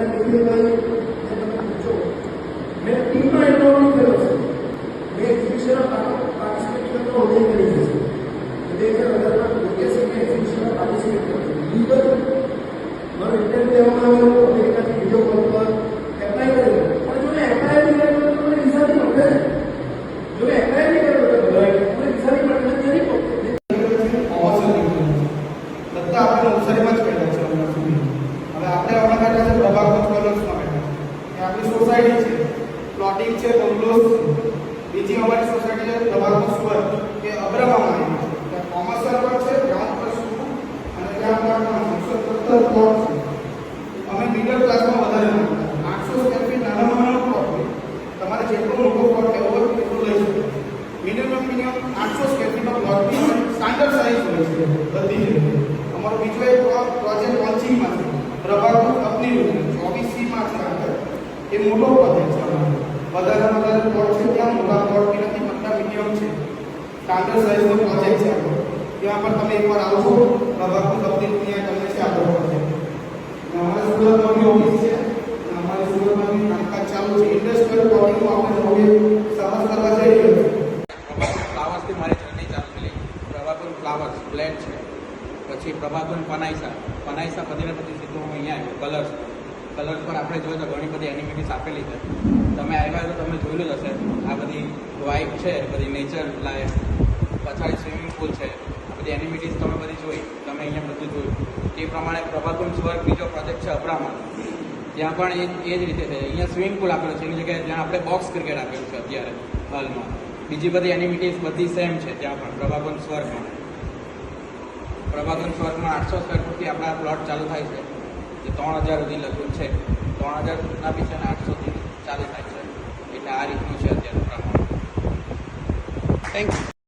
એના નિખિલભાઈ ને સોસાયટી છે, પ્લોટિંગ છે, બંગલોઝ છે બીજી અમારી સોસાયટી છે પ્રભાકર સુવર કે અબ્રામાં આવી છે. કોમર્શિયલ પર છે ગ્રાઉન્ડ પર સ્કૂલ અને ત્યાં પણ એકસો સત્તર પ્લોટ છે. અમે મિડલ ક્લાસમાં વધારે આઠસો સ્ક્વેર ફીટ નાનામાં નાનો પ્લોટ હોય તમારે જેટલો મોટો પ્લોટ લેવો હોય એટલું લઈ શકો. મિનિમમ મિનિમમ આઠસો સ્ક્વેર ફીટનો પ્લોટ બી સ્ટાન્ડર્ડ સાઇઝ હોય છે, બધી અમારો બીજો એક પ્રોજેક્ટ લોન્ચિંગમાં છે, પ્રભાકર કંપની ચોવીસ સીમાં છે આગળ એ મોટો પ્રોજેક્ટ છે અમારો વધારે વધારે પ્લોટ છે ત્યાં મોટા પ્લોટ બી નથી બધા મીડિયમ છે સ્ટાન્ડર્ડ સાઇઝનો પ્રોજેક્ટ છે આપણો ત્યાં પણ તમે એકવાર આવશો પ્રભાકર કંપની ત્યાં તમને છે આપણો પ્રોજેક્ટ અમારે સુરતમાં બી ઓફિસ છે અને અમારે સુરતમાં બી કામકાજ ચાલુ છે ઇન્ડસ્ટ્રીયલ પ્લોટિંગનું આપણે નવું એક સરસ કરવા જઈ રહ્યો છે પ્રભાકર ફ્લાવર્સથી મારી જર્ની ચાલુ થયેલી પ્રભાકર ફ્લાવર્સ બ્લેન્ડ છે પછી પ્રભાકર પનાઈસા। પનાઈસા પધીને પછી સીધું હું અહીંયા આવ્યો કલર્સ કલર્સ પર આપણે જોઈએ તો ઘણી બધી એનિમિટીસ આપેલી છે. તમે આવ્યા તો તમે જોયેલું જ હશે. આ બધી વાઇફ છે બધી નેચર લાઈફ પછાડી સ્વિમિંગ પુલ છે. આ બધી એનિમિટીસ તમે બધી જોઈ, તમે અહીંયા બધું જોયું. તે પ્રમાણે પ્રભાકુલ સ્વર્ગ બીજો પ્રોજેક્ટ છે અબ્રામાં ત્યાં પણ એ જ રીતે છે. અહીંયા સ્વિમિંગ પુલ આપેલો છે. એની જગ્યાએ જ્યાં આપણે બોક્સ ક્રિકેટ આપેલું છે અત્યારે, હાલમાં. બીજી બધી એનિમિટીઝ બધી સેમ છે ત્યાં પણ, પ્રભાકુંજ સ્વર્ગમાં. પ્રભાકુંજ સ્વર્ગમાં આઠસો સ્ક્વેર ફૂટથી આપણા પ્લોટ ચાલુ થાય છે. જે ત્રણ હજાર સુધી લગભગ છે. ત્રણ હજારના બી છે ને આઠસોથી ચાલુ થાય છે. એટલે આ રીતનું છે અત્યારે પ્રમાણ. Thank you